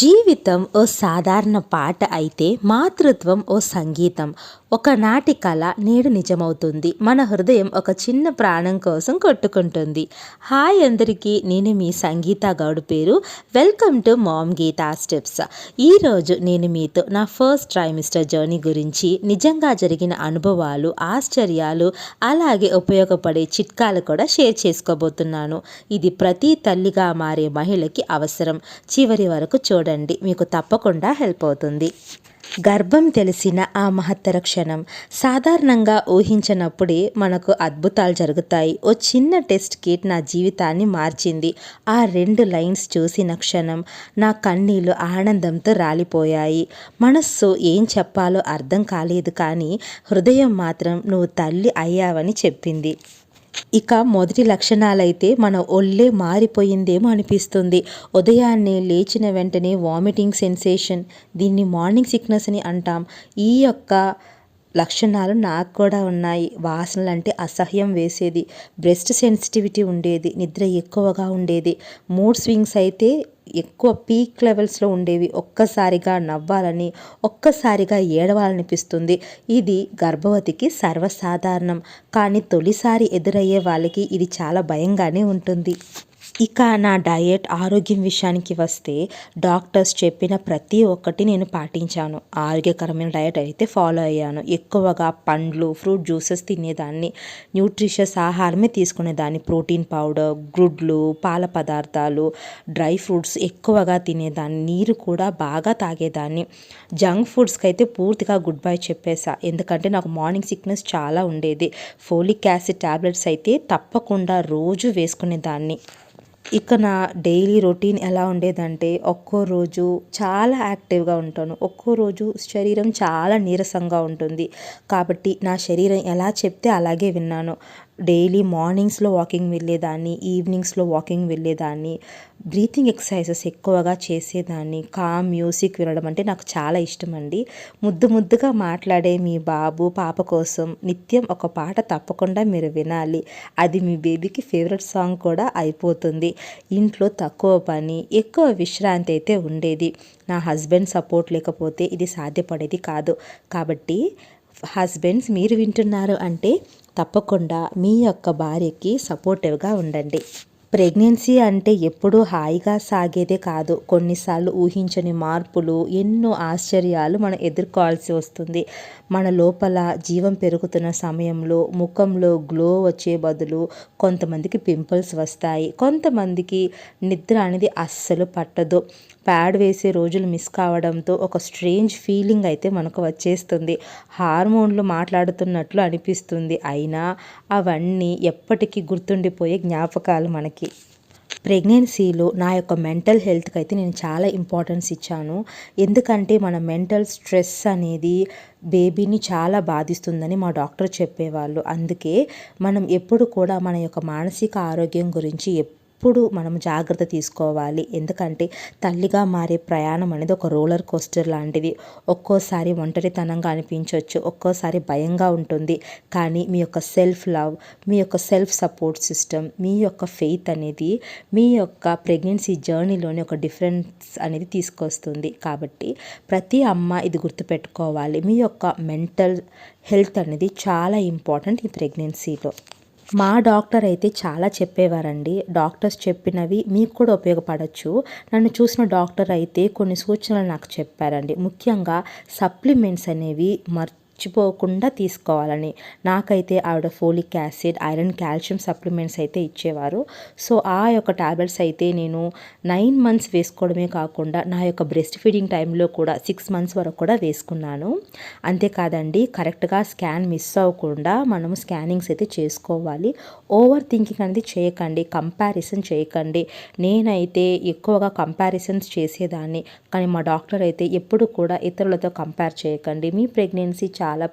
జీవితం ఓ సాధారణ పాట అయితే మాతృత్వం ఓ సంగీతం. ఒకనాటి కళ నేడు నిజమవుతుంది. మన హృదయం ఒక చిన్న ప్రాణం కోసం కొట్టుకుంటుంది. హాయ్ అందరికీ నేను మీ సంగీత గౌడ్ పేరు. Welcome to mom Geetha steps. ఈరోజు నేను మీతో నా ఫస్ట్ ట్రైమిస్టర్ జర్నీ గురించి నిజంగా జరిగిన అనుభవాలు ఆశ్చర్యాలు అలాగే ఉపయోగపడే చిట్కాలు కూడా షేర్ చేసుకోబోతున్నాను. ఇది ప్రతి తల్లిగా మారే మహిళకి అవసరం. చివరి వరకు చూడండి మీకు తప్పకుండా హెల్ప్ అవుతుంది. గర్భం తెలిసిన ఆ మహత్తర క్షణం సాధారణంగా ఊహించినప్పుడే మనకు అద్భుతాలు జరుగుతాయి. ఓ చిన్న టెస్ట్ కిట్ నా జీవితాన్ని మార్చింది. ఆ రెండు లైన్స్ చూసిన క్షణం నా కన్నీళ్ళు ఆనందంతో రాలిపోయాయి. మనస్సు ఏం చెప్పాలో అర్థం కాలేదు కానీ హృదయం మాత్రం నువ్వు తల్లి అయ్యావని చెప్పింది. ఇక మొదటి లక్షణాలైతే మన ఒళ్ళే మారిపోయిందేమో అనిపిస్తుంది. ఉదయాన్నే లేచిన వెంటనే వామిటింగ్ సెన్సేషన్ దీన్ని మార్నింగ్ సిక్నెస్ అని అంటాం. ఈ యొక్క లక్షణాలు నాకు కూడా ఉన్నాయి. వాసనలు అంటే అసహ్యం వేసేది. బ్రెస్ట్ సెన్సిటివిటీ ఉండేది. నిద్ర ఎక్కువగా ఉండేది. మూడ్ స్వింగ్స్ అయితే ఎక్కువ పీక్ లెవెల్స్లో ఉండేవి. ఒక్కసారిగా నవ్వాలని ఒక్కసారిగా ఏడవాలనిపిస్తుంది. ఇది గర్భవతికి సర్వసాధారణం. కానీ తొలిసారి ఎదురయ్యే వాళ్ళకి ఇది చాలా భయంగానే ఉంటుంది. ఇక నా డయట్ ఆరోగ్యం విషయానికి వస్తే డాక్టర్స్ చెప్పిన ప్రతి ఒక్కటి నేను పాటించాను. ఆరోగ్యకరమైన డయట్ అయితే ఫాలో అయ్యాను. ఎక్కువగా పండ్లు ఫ్రూట్ జ్యూసెస్ తినేదాన్ని. న్యూట్రిషియస్ ఆహారమే తీసుకునేదాన్ని. ప్రోటీన్ పౌడర్ గుడ్లు పాల పదార్థాలు డ్రై ఫ్రూట్స్ ఎక్కువగా తినేదాన్ని. నీరు కూడా బాగా తాగేదాన్ని. జంక్ ఫుడ్స్కి అయితే పూర్తిగా గుడ్ బై చెప్పేసా. ఎందుకంటే నాకు మార్నింగ్ సిక్నెస్ చాలా ఉండేది. ఫోలిక్ యాసిడ్ ట్యాబ్లెట్స్ అయితే తప్పకుండా రోజు వేసుకునేదాన్ని. ఇక నా డైలీ రొటీన్ ఎలా ఉండేదంటే ఒక్కో రోజు చాలా యాక్టివ్గా ఉంటాను. ఒక్కో రోజు శరీరం చాలా నీరసంగా ఉంటుంది. కాబట్టి నా శరీరం ఎలా చెప్తే అలాగే విన్నాను. డైలీ మార్నింగ్స్లో వాకింగ్ వెళ్ళేదాన్ని ఈవినింగ్స్లో వాకింగ్ వెళ్ళేదాన్ని బ్రీతింగ్ ఎక్సర్సైజెస్ ఎక్కువగా చేసేదాన్ని కామ్ మ్యూజిక్ వినడం అంటే నాకు చాలా ఇష్టం అండి ముద్దు ముద్దుగా మాట్లాడే మీ బాబు పాప కోసం నిత్యం ఒక పాట తప్పకుండా మీరు వినాలి. అది మీ బేబీకి ఫేవరెట్ సాంగ్ కూడా అయిపోతుంది. ఇంట్లో తక్కువ పని ఎక్కువ విశ్రాంతి అయితే ఉండేది. నా హస్బెండ్ సపోర్ట్ లేకపోతే ఇది సాధ్యపడేది కాదు. కాబట్టి హస్బెండ్స్ మీరు వింటున్నారు అంటే తప్పకుండా మీ యొక్క భార్యకి సపోర్టివ్గా ఉండండి. ప్రెగ్నెన్సీ అంటే ఎప్పుడూ హాయిగా సాగేదే కాదు. కొన్నిసార్లు ఊహించని మార్పులు ఎన్నో ఆశ్చర్యాలు మనం ఎదుర్కోవాల్సి వస్తుంది. మన లోపల జీవం పెరుగుతున్న సమయంలో ముఖంలో గ్లో వచ్చే బదులు కొంతమందికి పింపుల్స్ వస్తాయి. కొంతమందికి నిద్ర అనేది అస్సలు పట్టదు. ప్యాడ్ వేసే రోజులు మిస్ కావడంతో ఒక స్ట్రేంజ్ ఫీలింగ్ అయితే మనకు వచ్చేస్తుంది. హార్మోన్లు మాట్లాడుతున్నట్లు అనిపిస్తుంది. అయినా అవన్నీ ఎప్పటికీ గుర్తుండిపోయే జ్ఞాపకాలు మనకి. ప్రెగ్నెన్సీలో నా యొక్క మెంటల్ హెల్త్కి అయితే నేను చాలా ఇంపార్టెన్స్ ఇచ్చాను. ఎందుకంటే మన మెంటల్ స్ట్రెస్ అనేది బేబీని చాలా బాధిస్తుందని మా డాక్టర్ చెప్పేవాళ్ళు. అందుకే మనం ఎప్పుడు కూడా మన యొక్క మానసిక ఆరోగ్యం గురించి ఎప్పుడు మనం జాగ్రత్త తీసుకోవాలి. ఎందుకంటే తల్లిగా మారే ప్రయాణం అనేది ఒక రోలర్ కోస్టర్ లాంటిది. ఒక్కోసారి ఒంటరితనంగా అనిపించవచ్చు ఒక్కోసారి భయంగా ఉంటుంది. కానీ మీ యొక్క సెల్ఫ్ లవ్ మీ యొక్క సెల్ఫ్ సపోర్ట్ సిస్టమ్ మీ యొక్క ఫెయిత్ అనేది మీ యొక్క ప్రెగ్నెన్సీ జర్నీలోని ఒక డిఫరెన్స్ అనేది తీసుకొస్తుంది. కాబట్టి ప్రతి అమ్మ ఇది గుర్తుపెట్టుకోవాలి. మీ యొక్క మెంటల్ హెల్త్ అనేది చాలా ఇంపార్టెంట్ ఈ ప్రెగ్నెన్సీలో. మా డాక్టర్ అయితే చాలా చెప్పేవారండి. డాక్టర్స్ చెప్పినవి మీకు కూడా ఉపయోగపడచ్చు. నన్ను చూసిన డాక్టర్ అయితే కొన్ని సూచనలు నాకు చెప్పారండి. ముఖ్యంగా సప్లిమెంట్స్ అనేవి మర్ మర్చిపోకుండా తీసుకోవాలని. నాకైతే ఆవిడ folic acid iron calcium supplements అయితే ఇచ్చేవారు. సో ఆ యొక్క టాబ్లెట్స్ అయితే నేను నైన్ మంత్స్ వేసుకోవడమే కాకుండా నా యొక్క బ్రెస్ట్ ఫీడింగ్ టైంలో కూడా సిక్స్ మంత్స్ వరకు కూడా వేసుకున్నాను. అంతేకాదండి కరెక్ట్గా స్కాన్ మిస్ అవ్వకుండా మనము స్కానింగ్స్ అయితే చేసుకోవాలి. ఓవర్ థింకింగ్ అనేది చేయకండి కంపారిజన్ చేయకండి. నేనైతే ఎక్కువగా కంపారిజన్స్ చేసేదాన్ని కానీ మా డాక్టర్ అయితే ఎప్పుడు కూడా ఇతరులతో కంపేర్ చేయకండి. మీ ప్రెగ్నెన్సీ చాలా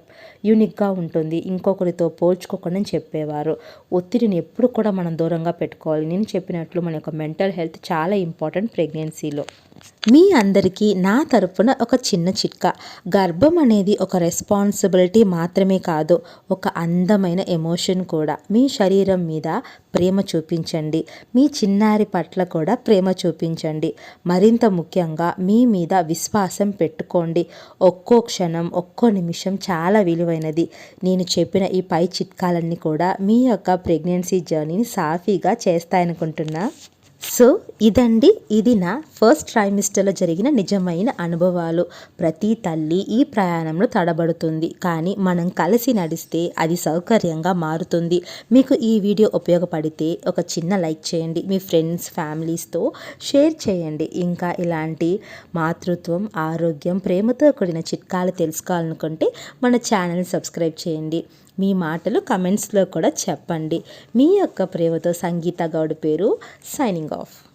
యూనిక్గా ఉంటుంది. ఇంకొకరితో పోల్చుకోకుండా చెప్పేవారు. ఒత్తిడిని ఎప్పుడు కూడా మనం దూరంగా పెట్టుకోవాలి. నేను చెప్పినట్లు మన యొక్క మెంటల్ హెల్త్ చాలా ఇంపార్టెంట్ ప్రెగ్నెన్సీలో. మీ అందరికీ నా తరపున ఒక చిన్న చిట్కా. గర్భం అనేది ఒక రెస్పాన్సిబిలిటీ మాత్రమే కాదు ఒక అందమైన ఎమోషన్ కూడా. మీ శరీరం మీద ప్రేమ చూపించండి. మీ చిన్నారి పట్ల కూడా ప్రేమ చూపించండి. మరింత ముఖ్యంగా మీ మీద విశ్వాసం పెట్టుకోండి. ఒక్కో క్షణం ఒక్కో నిమిషం చాలా విలువైనది. నేను చెప్పిన ఈ పై చిట్కాలన్నీ కూడా మీ యొక్క ప్రెగ్నెన్సీ జర్నీని సాఫీగా చేస్తాయనుకుంటున్నా. సో ఇదండి ఇది నా ఫస్ట్ ట్రైమిస్టర్లో జరిగిన నిజమైన అనుభవాలు. ప్రతి తల్లి ఈ ప్రయాణంలో తడబడుతుంది. కానీ మనం కలిసి నడిస్తే అది సౌకర్యంగా మారుతుంది. మీకు ఈ వీడియో ఉపయోగపడితే ఒక చిన్న లైక్ చేయండి. మీ ఫ్రెండ్స్ ఫ్యామిలీస్తో షేర్ చేయండి. ఇంకా ఇలాంటి మాతృత్వం ఆరోగ్యం ప్రేమతో కూడిన చిట్కాలు తెలుసుకోవాలనుకుంటే మన ఛానల్ సబ్స్క్రైబ్ చేయండి. మీ మాటలు కమెంట్స్లో కూడా చెప్పండి. మీ యొక్క ప్రేమతో సంగీత గౌడ్ పేరు సైనింగ్ ఆఫ్